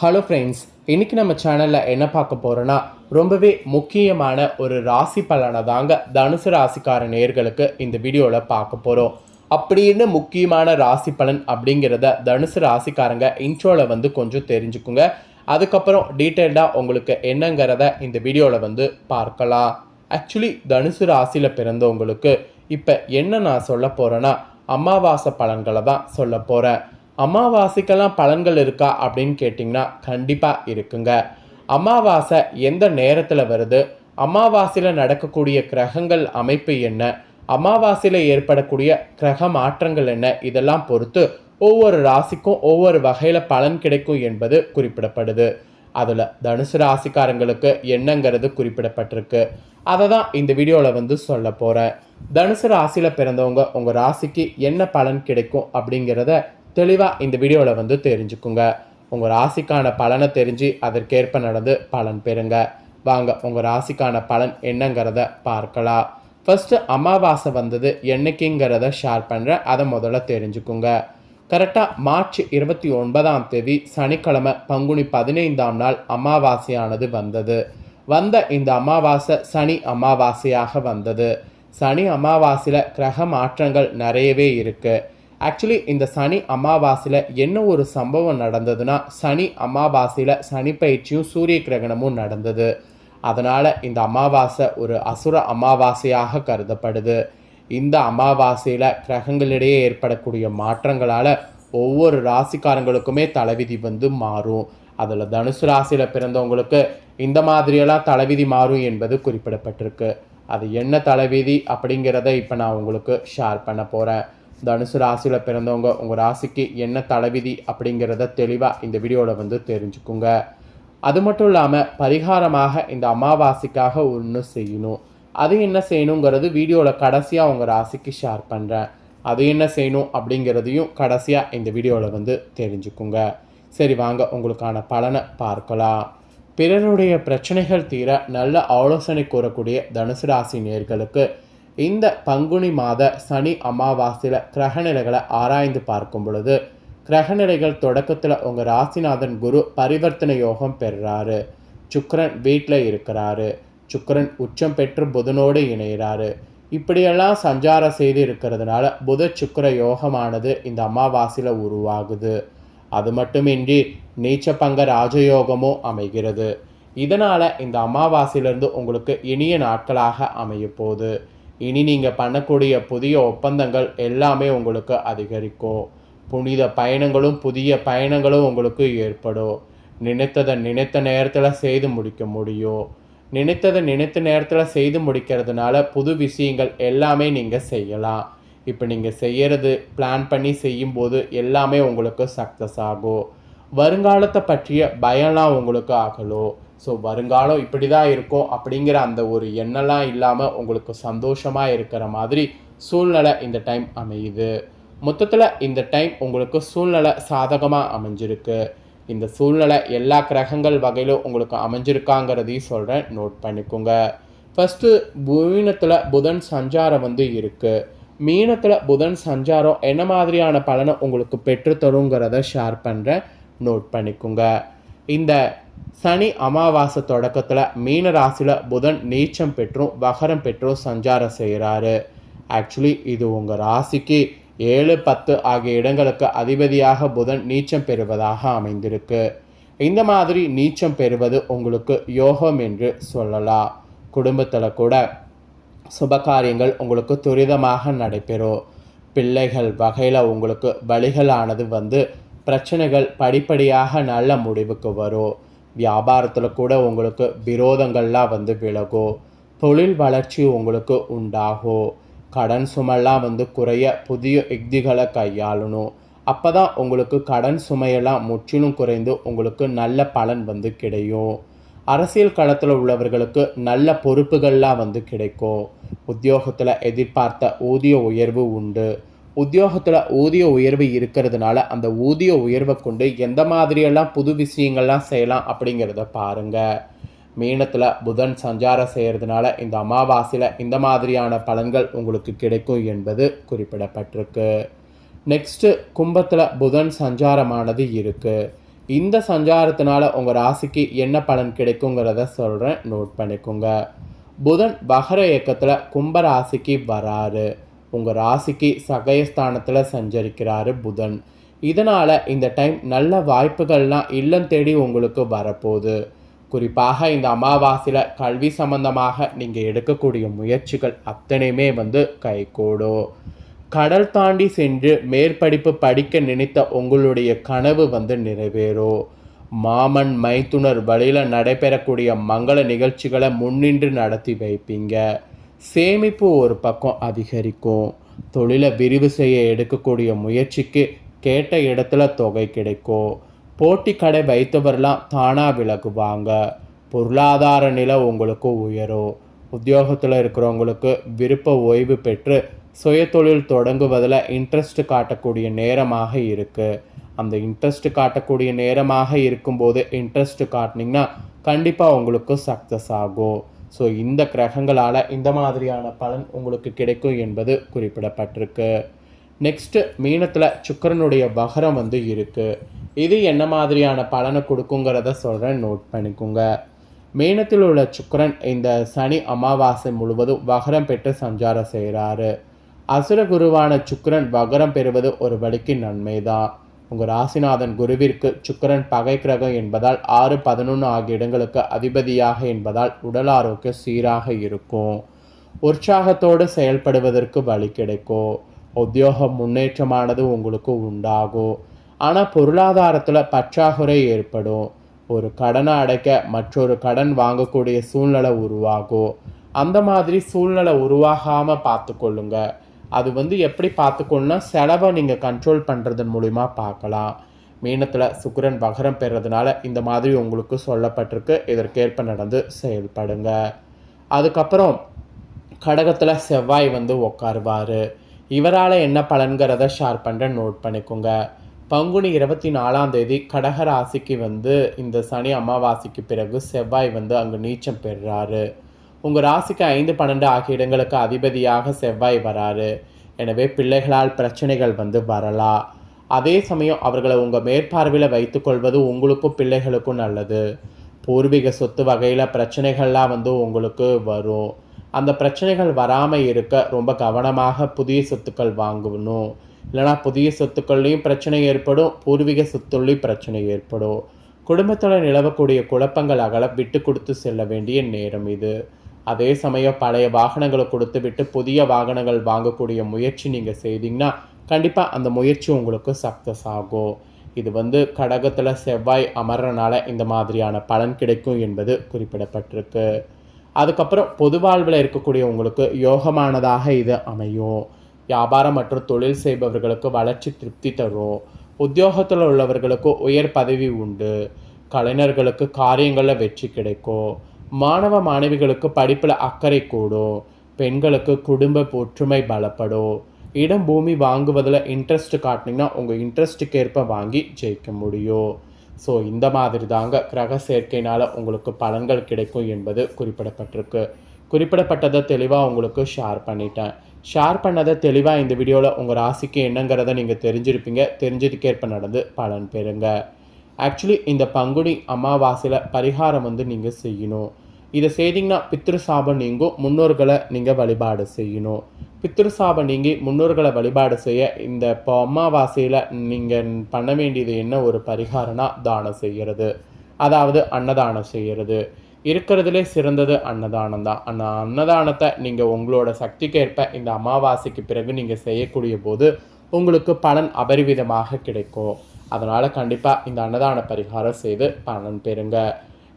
Hello friends இன்னைக்கு நம்ம சேனலில் என்ன பார்க்க போகிறோன்னா ரொம்பவே முக்கியமான ஒரு ராசி பலனை தாங்க தனுசு ராசிக்கார நேர்களுக்கு இந்த வீடியோவில் பார்க்க போகிறோம் அப்படின்னு முக்கியமான ராசி பலன் அப்படிங்கிறத தனுசு ராசிக்காரங்க இன்ட்ரோவில் வந்து கொஞ்சம் தெரிஞ்சுக்குங்க. அதுக்கப்புறம் டீட்டெயில்டாக உங்களுக்கு என்னங்கிறத இந்த வீடியோவில் வந்து பார்க்கலாம். ஆக்சுவலி தனுசு ராசியில் பிறந்தவங்களுக்கு இப்போ என்ன நான் சொல்ல போகிறேன்னா அமாவாசை பலன்களை தான் சொல்ல போகிறேன் அமாவாசைக்கெல்லாம் பலன்கள் இருக்கா அப்படின்னு கேட்டிங்கன்னா கண்டிப்பாக இருக்குங்க. அமாவாசை எந்த நேரத்தில் வருது? அமாவாசையில் நடக்கக்கூடிய கிரகங்கள் அமைப்பு என்ன? அமாவாசையில் ஏற்படக்கூடிய கிரக மாற்றங்கள் என்ன? இதெல்லாம் பொறுத்து ஒவ்வொரு ராசிக்கும் ஒவ்வொரு வகையில் பலன் கிடைக்கும் என்பது குறிப்பிடப்படுது. அதில் தனுசு ராசிக்காரங்களுக்கு என்னங்கிறது குறிப்பிடப்பட்டிருக்கு. அதை தான் இந்த வீடியோவில் வந்து சொல்ல போகிறேன் தனுசு ராசியில் பிறந்தவங்க உங்கள் ராசிக்கு என்ன பலன் கிடைக்கும் அப்படிங்கிறத தெளிவாக இந்த வீடியோவில் வந்து தெரிஞ்சுக்குங்க. உங்கள் ராசிக்கான பலனை தெரிஞ்சு அதற்கேற்ப நடந்து பலன் பெறுங்க. வாங்க உங்கள் ராசிக்கான பலன் என்னங்கிறத பார்க்கலாம். ஃபஸ்ட்டு அமாவாசை வந்தது என்னைக்குங்கிறத ஷேர் பண்ணுறேன் அதை முதல்ல தெரிஞ்சுக்குங்க. கரெக்டாக மார்ச் இருபத்தி ஒன்பதாம் தேதி சனிக்கிழமை பங்குனி பதினைந்தாம் நாள் அமாவாசையானது வந்தது. வந்த இந்த அமாவாசை சனி அமாவாசையாக வந்தது. சனி அமாவாசையில் கிரக மாற்றங்கள் நிறையவே இருக்குது ஆக்சுவலி இந்த சனி அமாவாசையில் என்ன ஒரு சம்பவம் நடந்ததுன்னா சனி அமாவாசையில் சனி பயிற்சியும் சூரிய கிரகணமும் நடந்தது அதனால் இந்த அமாவாசை ஒரு அசுர அமாவாசையாக கருதப்படுது இந்த அமாவாசையில் கிரகங்களிடையே ஏற்படக்கூடிய மாற்றங்களால் ஒவ்வொரு ராசிக்காரங்களுக்குமே தலைவிதி வந்து மாறும் அதில் தனுசு ராசியில் பிறந்தவங்களுக்கு இந்த மாதிரியெல்லாம் தலைவிதி மாறும் என்பது குறிப்பிடப்பட்டிருக்கு அது என்ன தலைவிதி அப்படிங்கிறத இப்போ நான் உங்களுக்கு ஷேர் பண்ண போகிறேன் தனுசு ராசியில் பிறந்தவங்க உங்கள் ராசிக்கு என்ன தலைவிதி அப்படிங்கிறத தெளிவாக இந்த வீடியோவில் வந்து தெரிஞ்சுக்குங்க. அது மட்டும் இல்லாமல் பரிகாரமாக இந்த அமாவாசைக்காக ஒன்று செய்யணும். அது என்ன செய்யணுங்கிறது வீடியோவில் கடைசியாக உங்கள் ராசிக்கு ஷேர் பண்ணுறேன் அது என்ன செய்யணும் அப்படிங்கிறதையும் கடைசியாக இந்த வீடியோவில் வந்து தெரிஞ்சுக்குங்க. சரி வாங்க உங்களுக்கான பலனை பார்க்கலாம். பிறருடைய பிரச்சனைகள் தீர நல்ல ஆலோசனை கூறக்கூடிய தனுசு ராசி நேர்களுக்கு இந்த பங்குனி மாத சனி அமாவாசையில் கிரகநிலைகளை ஆராய்ந்து பார்க்கும் பொழுது கிரகநிலைகள் தொடக்கத்தில் உங்கள் ராசிநாதன் குரு பரிவர்த்தனை யோகம் பெறுறாரு. சுக்கரன் வீட்டில் இருக்கிறாரு. சுக்கரன் உச்சம் பெற்று புதனோடு இணைகிறாரு இப்படியெல்லாம் சஞ்சாரம் செய்து இருக்கிறதுனால புத சுக்கர யோகமானது இந்த அமாவாசையில் உருவாகுது. அது மட்டுமின்றி நீச்சபங்க ராஜயோகமும் அமைகிறது. இதனால் இந்த அமாவாசையிலிருந்து உங்களுக்கு இனிய நாட்களாக அமையப்போகுது. இனி நீங்கள் பண்ணக்கூடிய புதிய ஒப்பந்தங்கள் எல்லாமே உங்களுக்கு அதிகரிக்கும். புனித பயணங்களும் புதிய பயணங்களும் உங்களுக்கு ஏற்படும். நினைத்ததை நினைத்த நேரத்தில் செய்து முடிக்க முடியும். நினைத்ததை நினைத்த நேரத்தில் செய்து முடிக்கிறதுனால புது விஷயங்கள் எல்லாமே நீங்கள் செய்யலாம். இப்போ நீங்கள் செய்கிறது பிளான் பண்ணி செய்யும்போது எல்லாமே உங்களுக்கு சக்ஸஸ் ஆகும். வருங்காலத்தை பற்றிய பயம்லாம் உங்களுக்கு ஆகலும் ஸோ வருங்காலம் இப்படி தான் இருக்கும் அப்படிங்கிற அந்த ஒரு எண்ணெல்லாம் இல்லாமல் உங்களுக்கு சந்தோஷமாக இருக்கிற மாதிரி சூழ்நிலை இந்த டைம் அமையுது. மொத்தத்தில் இந்த டைம் உங்களுக்கு சூழ்நிலை சாதகமாக அமைஞ்சிருக்கு. இந்த சூழ்நிலை எல்லா கிரகங்கள் வகையிலும் உங்களுக்கு அமைஞ்சிருக்காங்கிறதையும் சொல்கிறேன் நோட் பண்ணிக்கோங்க. ஃபஸ்ட்டு மீனத்தில் புதன் சஞ்சாரம் வந்து இருக்குது மீனத்தில் புதன் சஞ்சாரம் என்ன மாதிரியான பலனை உங்களுக்கு பெற்றுத்தருங்கிறத ஷேர் பண்ணுறேன் நோட் பண்ணிக்கோங்க. இந்த சனி அமாவாசை தொடக்கத்தில் மீன ராசியில் புதன் நீச்சம் பெற்றும் வகரம் பெற்றும் சஞ்சாரம் செய்கிறாரு ஆக்சுவலி இது உங்கள் ராசிக்கு ஏழு பத்து ஆகிய இடங்களுக்கு அதிபதியாக புதன் நீச்சம் பெறுவதாக அமைந்திருக்கு. இந்த மாதிரி நீச்சம் பெறுவது உங்களுக்கு யோகம் என்று சொல்லலாம். குடும்பத்தில் கூட சுபகாரியங்கள் உங்களுக்கு துரிதமாக நடைபெறும். பிள்ளைகள் வகையில் உங்களுக்கு வழிகளானது வந்து பிரச்சனைகள் படிப்படியாக நல்ல முடிவுக்கு வரும். வியாபாரத்தில் கூட உங்களுக்கு விரோதங்கள்லாம் வந்து விலகும் தொழில் வளர்ச்சி உங்களுக்கு உண்டாகும் கடன் சுமைலாம் வந்து குறைய புதிய யுக்திகளை கையாளணும். அப்போ தான் உங்களுக்கு கடன் சுமையெல்லாம் முற்றிலும் குறைந்து உங்களுக்கு நல்ல பலன் வந்து கிடையும். அரசியல் களத்தில் உள்ளவர்களுக்கு நல்ல பொறுப்புகள்லாம் வந்து கிடைக்கும். உத்தியோகத்தில் எதிர்பார்த்த ஊதிய உயர்வு உண்டு. உத்தியோகத்தில் ஊதிய உயர்வு இருக்கிறதுனால அந்த ஊதிய உயர்வை கொண்டு எந்த மாதிரியெல்லாம் புது விஷயங்கள்லாம் செய்யலாம் அப்படிங்கிறத பாருங்கள் மீனத்தில் புதன் சஞ்சாரம் செய்கிறதுனால இந்த அமாவாசையில் இந்த மாதிரியான பலன்கள் உங்களுக்கு கிடைக்கும் என்பது குறிப்பிடப்பட்டிருக்கு. நெக்ஸ்ட்டு கும்பத்தில் புதன் சஞ்சாரமானது இருக்குது இந்த சஞ்சாரத்தினால உங்கள் ராசிக்கு என்ன பலன் கிடைக்குங்கிறத சொல்கிறேன் நோட் பண்ணிக்கோங்க. புதன் வகர இயக்கத்தில் கும்ப ராசிக்கு வராரு. உங்கள் ராசிக்கு சகயஸ்தானத்தில் சஞ்சரிக்கிறாரு புதன். இதனால் இந்த டைம் நல்ல வாய்ப்புகள்லாம் இல்லம் தேடி உங்களுக்கு வரப்போகுது. குறிப்பாக இந்த அமாவாசையில் கல்வி சம்பந்தமாக நீங்கள் எடுக்கக்கூடிய முயற்சிகள் அத்தனையுமே வந்து கைகூடும். கடல் தாண்டி சென்று மேற்படிப்பு படிக்க நினைத்த உங்களுடைய கனவு வந்து நிறைவேறும். மாமன் மைத்துனர் வழியில் நடைபெறக்கூடிய மங்கள நிகழ்ச்சிகளை முன்னின்று நடத்தி வைப்பீங்க. சேமிப்பு ஒரு பக்கம் அதிகரிக்கும். தொழிலை விரிவு செய்ய எடுக்கக்கூடிய முயற்சிக்கு கேட்ட இடத்துல தொகை கிடைக்கும். போட்டி கடை வைத்தவர்லாம் தானாக விலகுவாங்க. பொருளாதார நிலை உங்களுக்கு உயரும். உத்தியோகத்தில் இருக்கிறவங்களுக்கு விருப்ப ஓய்வு பெற்று சுய தொழில் தொடங்குவதில் இன்ட்ரெஸ்ட் காட்டக்கூடிய நேரமாக இருக்குது அந்த இன்ட்ரெஸ்ட் காட்டக்கூடிய நேரமாக இருக்கும்போது இன்ட்ரெஸ்ட் காட்டினீங்கன்னா கண்டிப்பாக உங்களுக்கு சக்ஸஸ் ஆகும். ஸோ இந்த கிரகங்களால் இந்த மாதிரியான பலன் உங்களுக்கு கிடைக்கும் என்பது குறிப்பிடப்பட்டிருக்கு. நெக்ஸ்ட்டு மீனத்தில் சுக்கரனுடைய வகரம் வந்து இருக்குது இது என்ன மாதிரியான பலனை கொடுக்குங்கிறத சொல்கிறேன் நோட் பண்ணிக்கோங்க. மீனத்தில் உள்ள சுக்கரன் இந்த சனி அமாவாசை முழுவதும் வகரம் பெற்று சஞ்சாரம் செய்கிறாரு அசுர குருவான சுக்கரன் வகரம் பெறுவது ஒரு வழிக்கு நன்மைதான். உங்கள் ராசிநாதன் குருவிற்கு சுக்கரன் பகை கிரகம் என்பதால் ஆறு பதினொன்று ஆகிய இடங்களுக்கு அதிபதியாக என்பதால் உடல் ஆரோக்கியம் சீராக இருக்கும். உற்சாகத்தோடு செயல்படுவதற்கு வழி கிடைக்கும். உத்தியோக முன்னேற்றமானது உங்களுக்கு உண்டாகும். ஆனால் பொருளாதாரத்தில் பற்றாக்குறை ஏற்படும். ஒரு கடனை அடைக்க மற்றொரு கடன் வாங்கக்கூடிய சூழ்நிலை உருவாகும். அந்த மாதிரி சூழ்நிலை உருவாகாமல் பார்த்துக்கொள்ளுங்கள் அது வந்து எப்படி பார்த்துக்கணும்னா செலவை நீங்கள் கண்ட்ரோல் பண்ணுறதன் மூலிமா பார்க்கலாம். மீனத்தில் சுக்கரன் வகரம் பெறதுனால இந்த மாதிரி உங்களுக்கு சொல்லப்பட்டிருக்கு. இதற்கேற்ப நடந்து செயல்படுங்க. அதுக்கப்புறம் கடகத்தில் செவ்வாய் வந்து உட்காருவார் இவரால் என்ன பலன்கிறத ஷேர் பண்ணுற நோட் பண்ணிக்கோங்க. பங்குனி இருபத்தி நாலாம் தேதி கடக ராசிக்கு வந்து இந்த சனி அமாவாசைக்கு பிறகு செவ்வாய் வந்து அங்கே நீச்சம் பெறுறாரு. உங்கள் ராசிக்கு ஐந்து பன்னெண்டு ஆகிய இடங்களுக்கு அதிபதியாக செவ்வாய் வராரு. எனவே பிள்ளைகளால் பிரச்சனைகள் வந்து வரலாம் அதே சமயம் அவர்களை உங்கள் மேற்பார்வையில் வைத்துக்கொள்வது உங்களுக்கும் பிள்ளைகளுக்கும் நல்லது. பூர்வீக சொத்து வகையில் பிரச்சனைகள்லாம் வந்து உங்களுக்கு வரும். அந்த பிரச்சனைகள் வராமல் இருக்க ரொம்ப கவனமாக புதிய சொத்துக்கள் வாங்கணும். இல்லைனா புதிய சொத்துக்கள்லேயும் பிரச்சனை ஏற்படும் பூர்வீக சொத்துலேயும் பிரச்சனை ஏற்படும். குடும்பத்தில் நிலவக்கூடிய குழப்பங்கள் அகல விட்டு கொடுத்து செல்ல வேண்டிய நேரம் இது. அதே சமயம் பழைய வாகனங்களை கொடுத்து விட்டு புதிய வாகனங்கள் வாங்கக்கூடிய முயற்சி நீங்கள் செய்தீங்கன்னா கண்டிப்பாக அந்த முயற்சி உங்களுக்கு சக்ஸஸ் ஆகும். இது வந்து கடகத்தில் செவ்வாய் அமர்றனால இந்த மாதிரியான பலன் கிடைக்கும் என்பது குறிப்பிடப்பட்டிருக்கு. அதுக்கப்புறம் பொது வாழ்வில் இருக்கக்கூடிய உங்களுக்கு யோகமானதாக இது அமையும். வியாபாரம் மற்றும் தொழில் செய்பவர்களுக்கு வளர்ச்சி திருப்தி தரும். உத்தியோகத்தில் உள்ளவர்களுக்கு உயர் பதவி உண்டு. கலைஞர்களுக்கு காரியங்களில் வெற்றி கிடைக்கும். மாணவ மாணவிகளுக்கு படிப்பில் அக்கறை கூடும் பெண்களுக்கு குடும்ப ஒற்றுமை பலப்படும் இடம் பூமி வாங்குவதில் இன்ட்ரெஸ்ட் காட்டினீங்கன்னா உங்கள் இன்ட்ரெஸ்ட்டுக்கு ஏற்ப வாங்கி ஜெயிக்க முடியும். ஸோ இந்த மாதிரி தாங்க கிரக சேர்க்கைனால் உங்களுக்கு பலன்கள் கிடைக்கும் என்பது குறிப்பிடப்பட்டிருக்கு. குறிப்பிடப்பட்டதை தெளிவாக உங்களுக்கு ஷேர் பண்ணிட்டேன். ஷேர் பண்ணதை தெளிவாக இந்த வீடியோவில் உங்கள் ராசிக்கு என்னங்கிறத நீங்கள் தெரிஞ்சிருப்பீங்க. தெரிஞ்சதுக்கேற்ப நடந்து பலன் பெறுங்க. ஆக்சுவலி இந்த பங்குனி அமாவாசையில் பரிகாரம் வந்து நீங்கள் செய்யணும். இதை செய்தீங்கன்னா பித்ருசாபம் நீங்கும் முன்னோர்களை நீங்கள் வழிபாடு செய்யணும். பித்ருசாபம் நீங்கி முன்னோர்களை வழிபாடு செய்ய இந்த இப்போ அமாவாசையில் நீங்கள் பண்ண வேண்டியது என்ன? ஒரு பரிகாரம்னா தானம் செய்கிறது அதாவது அன்னதானம் செய்கிறது இருக்கிறதுலே சிறந்தது அன்னதானம் தான். அந்த அன்னதானத்தை நீங்கள் உங்களோட சக்திக்கேற்ப இந்த அமாவாசைக்கு பிறகு நீங்கள் செய்யக்கூடிய போது உங்களுக்கு பலன் அபரிவிதமாக கிடைக்கும். அதனால் கண்டிப்பாக இந்த அன்னதான பரிகாரம் செய்து பலன் பெறுங்க.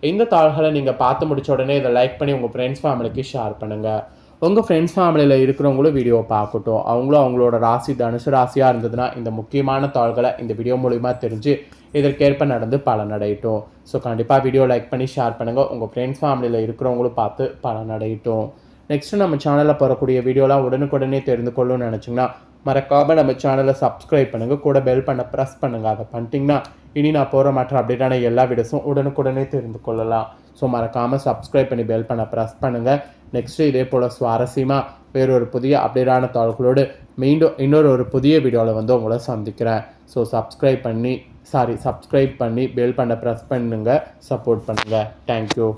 இந்த தாள்களை நீங்கள் பார்த்து முடிச்ச உடனே இதை லைக் பண்ணி உங்கள் ஃப்ரெண்ட்ஸ் ஃபேமிலிக்கு ஷேர் பண்ணுங்கள் உங்கள் ஃப்ரெண்ட்ஸ் ஃபேமிலியில் இருக்கிறவங்களும் வீடியோவை பார்க்கட்டும். அவங்களும் அவங்களோட ராசி தனுசு ராசியாக இருந்ததுன்னா இந்த முக்கியமான தாள்களை இந்த வீடியோ மூலிமா தெரிஞ்சு இதற்கேற்ப நடந்து பலனடையட்டும். ஸோ கண்டிப்பாக வீடியோ லைக் பண்ணி ஷேர் பண்ணுங்கள் உங்கள் ஃப்ரெண்ட்ஸ் ஃபேமிலியில் இருக்கிறவங்களும் பார்த்து பலனடையட்டும். நெக்ஸ்ட்டு நம்ம சேனலில் போகக்கூடிய வீடியோலாம் உடனுக்குடனே தெரிந்து கொள்ளணும்னு நினச்சிங்கன்னா மறக்காமல் நம்ம சேனலை சப்ஸ்கிரைப் பண்ணுங்கள் கூட பெல் பண்ண ப்ரெஸ் பண்ணுங்கள் அதை பண்ணிட்டீங்கன்னா இனி நான் போகிற மற்ற அப்டேட்டான எல்லா வீடியோஸும் உடனுக்குடனே தெரிந்து கொள்ளலாம். ஸோ மறக்காமல் சப்ஸ்கிரைப் பண்ணி பெல் பண்ண ப்ரெஸ் பண்ணுங்கள் நெக்ஸ்ட்டு இதே போல் சுவாரஸ்யமாக வேறொரு புதிய அப்டேட்டான தாள்களோடு மீண்டும் இன்னொரு ஒரு புதிய வீடியோவில் வந்து உங்களை சந்திக்கிறேன். ஸோ சப்ஸ்கிரைப் பண்ணி சாரி சப்ஸ்கிரைப் பண்ணி பெல் பண்ண ப்ரெஸ் பண்ணுங்க. சப்போர்ட் பண்ணுங்கள் தேங்க்யூ